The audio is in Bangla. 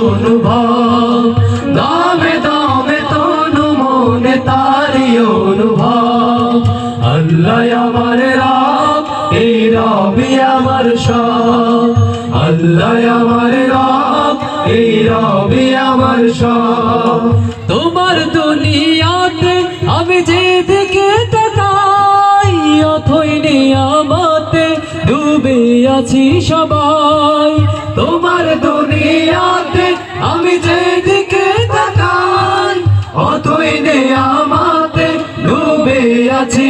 অনুভব। দামে দামে তনু মনে তারি অনুভব। আল্লাহ আমার রব, এই রবি আমার সব। আল্লাহ আমার রব, এই রবি আমার সব। তোমার দুনিয়াতে আমি যেদিকে তাকাই, অথই নিয়ামতে ডুবে আছি সবাই। কেয়ামাতে ডুবে আছি